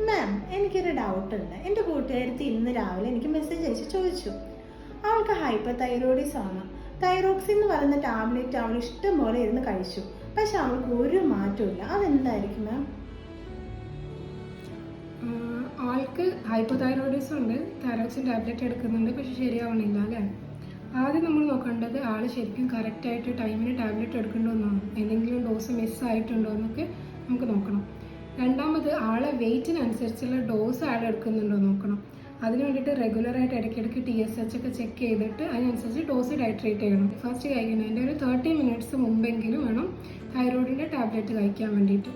മാം എനിക്കൊരു ഡൗട്ട് ഉണ്ട്. എന്റെ കൂട്ടുകാരത്തി ഇന്ന് രാവിലെ എനിക്ക് മെസ്സേജ് അയച്ച് ചോദിച്ചു. അവൾക്ക് ഹൈപ്പർ തൈറോയിഡിസ് ആണ്. തൈറോക്സിൻ എന്ന് പറയുന്ന ടാബ്ലറ്റ് അവൾ ഇഷ്ടം പോലെ ഇരുന്ന് കഴിച്ചു. പക്ഷെ അവൾക്ക് ഒരു മാറ്റമില്ല അതെന്തായിരിക്കും മാം ആൾക്ക് ആൾക്ക് ഹൈപ്പോതൈറോയിഡിസം ഉണ്ട്. തൈറോക്സിൻ ടാബ്ലറ്റ് എടുക്കുന്നുണ്ട്. പക്ഷെ ശരിയാവണില്ല അല്ലേ? ആദ്യം നമ്മൾ നോക്കേണ്ടത് ആൾ ശരിക്കും കറക്റ്റായിട്ട് ടൈമിന് ടാബ്ലറ്റ് എടുക്കേണ്ടതെന്നാണ് എന്തെങ്കിലും ഡോസ് മിസ്സായിട്ടുണ്ടോ എന്നൊക്കെ നമുക്ക് നോക്കണം. രണ്ടാമത് ആളെ വെയിറ്റിനനുസരിച്ചുള്ള ഡോസ് ആൾ എടുക്കുന്നുണ്ടോ നോക്കണം. അതിന് വേണ്ടിയിട്ട് റെഗുലറായിട്ട് ഇടയ്ക്കിടയ്ക്ക് ടി എസ് എച്ച് ഒക്കെ ചെക്ക് ചെയ്തിട്ട് അതിനനുസരിച്ച് ഡോസ് ഡൈട്രേറ്റ് ചെയ്യണം. ഫസ്റ്റ് കഴിക്കുന്നതിന്റെ ഒരു തേർട്ടി മിനിറ്റ്സ് മുമ്പെങ്കിലും വേണം തൈറോയിഡിന്റെ ടാബ്ലറ്റ് കഴിക്കാൻ വേണ്ടിയിട്ട്.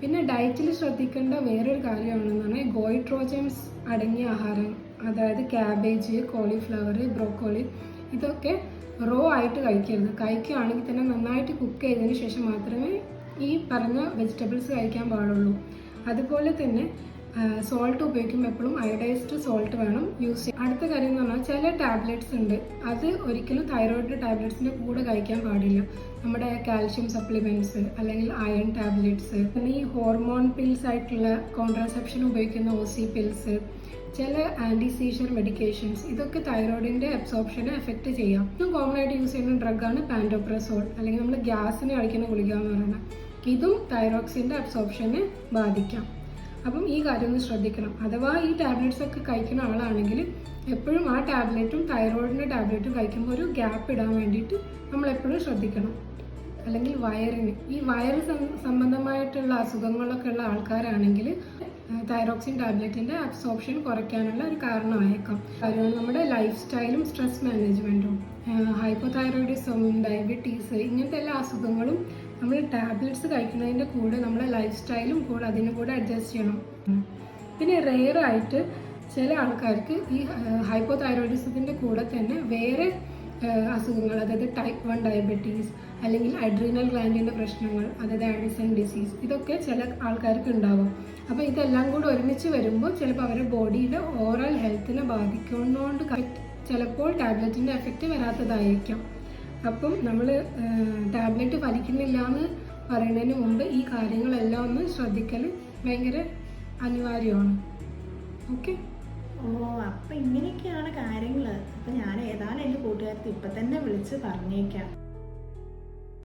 പിന്നെ ഡയറ്റിൽ ശ്രദ്ധിക്കേണ്ട വേറൊരു കാര്യമാണെന്ന് പറഞ്ഞാൽ ഗോയിട്രോജൻസ് അടങ്ങിയ ആഹാരം. അതായത് ക്യാബേജ് കോളിഫ്ലവർ ബ്രോക്കോളി ഇതൊക്കെ റോ ആയിട്ട് കഴിക്കരുത്. കഴിക്കുകയാണെങ്കിൽ തന്നെ നന്നായിട്ട് കുക്ക് ചെയ്തതിന് ശേഷം മാത്രമേ ഈ പറഞ്ഞ വെജിറ്റബിൾസ് കഴിക്കാൻ പാടുള്ളൂ. അതുപോലെ തന്നെ സോൾട്ട് ഉപയോഗിക്കുമ്പോൾ എപ്പോഴും അയഡൈസ്ഡ് സോൾട്ട് വേണം യൂസ് ചെയ്യാം അടുത്ത കാര്യം എന്ന് പറഞ്ഞാൽ ചില ടാബ്ലറ്റ്സ് ഉണ്ട്. അത് ഒരിക്കലും തൈറോയിഡ് ടാബ്ലറ്റ്സിന്റെ കൂടെ കഴിക്കാൻ പാടില്ല. നമ്മുടെ കാൽഷ്യം സപ്ലിമെന്റ്സ് അല്ലെങ്കിൽ അയൺ ടാബ്ലറ്റ്സ് പിന്നെ ഈ ഹോർമോൺ പിൽസ് ആയിട്ടുള്ള കോൺട്രാസെപ്ഷൻ ഉപയോഗിക്കുന്ന ഒ സി പിൽസ് ചില ആന്റി സീഷർ മെഡിക്കേഷൻസ് ഇതൊക്കെ തൈറോയിഡിന്റെ അബ്സോർപ്ഷനെ എഫക്റ്റ് ചെയ്യാം. ഏറ്റവും കോമൺ ആയിട്ട് യൂസ് ചെയ്യുന്ന ഡ്രഗ് ആണ് പാൻഡോപ്രസോൾ അല്ലെങ്കിൽ നമ്മൾ ഗ്യാസിന് കഴിക്കുന്ന ഗുളിക എന്ന് പറയുന്നത്. ഇതും തൈറോക്സിന്റെ അബ്സോർപ്ഷനെ ബാധിക്കാം. അപ്പം ഈ കാര്യം ഒന്ന് ശ്രദ്ധിക്കണം. അഥവാ ഈ ടാബ്ലറ്റ്സ് ഒക്കെ കഴിക്കുന്ന ആളാണെങ്കിൽ എപ്പോഴും ആ ടാബ്ലറ്റും തൈറോയിഡിന്റെ ടാബ്ലറ്റും കഴിക്കുമ്പോൾ ഒരു ഗ്യാപ്പ് ഇടാൻ വേണ്ടിയിട്ട് നമ്മൾ എപ്പോഴും ശ്രദ്ധിക്കണം. അല്ലെങ്കിൽ വയറിന്. ഈ വയറ് സംബന്ധമായിട്ടുള്ള അസുഖങ്ങളൊക്കെ ഉള്ള ആൾക്കാരാണെങ്കിൽ തൈറോക്സിൻ ടാബ്ലറ്റിന്റെ അബ്സോർപ്ഷൻ കുറയ്ക്കാനുള്ള ഒരു കാരണമായേക്കാം. കാര്യം നമ്മുടെ ലൈഫ് സ്റ്റൈലും സ്ട്രെസ് മാനേജ്മെന്റും ഹൈപ്പോതൈറോയിഡിസം ഡയബറ്റീസ് ഇങ്ങനത്തെ എല്ലാ അസുഖങ്ങളും നമ്മൾ ടാബ്ലറ്റ്സ് കഴിക്കുന്നതിന്റെ കൂടെ നമ്മളെ ലൈഫ് സ്റ്റൈലും കൂടെ അതിന് കൂടെ അഡ്ജസ്റ്റ് ചെയ്യണം. പിന്നെ റെയർ ആയിട്ട് ചില ആൾക്കാർക്ക് ഈ ഹൈപ്പോ തൈറോയിഡിസത്തിന്റെ കൂടെ തന്നെ വേറെ അസുഖങ്ങൾ അതായത് ടൈപ്പ് വൺ ഡയബറ്റീസ് അല്ലെങ്കിൽ അഡ്രീനൽ ഗ്ലാൻഡിന്റെ പ്രശ്നങ്ങൾ അതായത് ആഡിസൺ ഡിസീസ് ഇതൊക്കെ ചില ആൾക്കാർക്ക് ഉണ്ടാവും. അപ്പോൾ ഇതെല്ലാം കൂടെ ഒരുമിച്ച് വരുമ്പോൾ ചിലപ്പോൾ അവരുടെ ബോഡിയുടെ ഓവറോൾ ഹെൽത്തിനെ ബാധിക്കുന്നതുകൊണ്ട് ചിലപ്പോൾ ടാബ്ലറ്റിന്റെ എഫക്റ്റ് വരാത്തതായിരിക്കാം. അപ്പം നമ്മൾ ടാബ്ലറ്റ് വലിക്കുന്നില്ല എന്ന് പറയുന്നതിന് മുമ്പ് ഈ കാര്യങ്ങളെല്ലാം ഒന്ന് ശ്രദ്ധിക്കൽ ഭയങ്കര അനിവാര്യമാണ്. ഓക്കെ? ഓ അപ്പം ഇങ്ങനെയൊക്കെയാണ് കാര്യങ്ങൾ അപ്പം ഞാൻ ഏതായാലും എന്റെ കൂട്ടുകാരത്തി ഇപ്പം തന്നെ വിളിച്ച് പറഞ്ഞേക്കാം.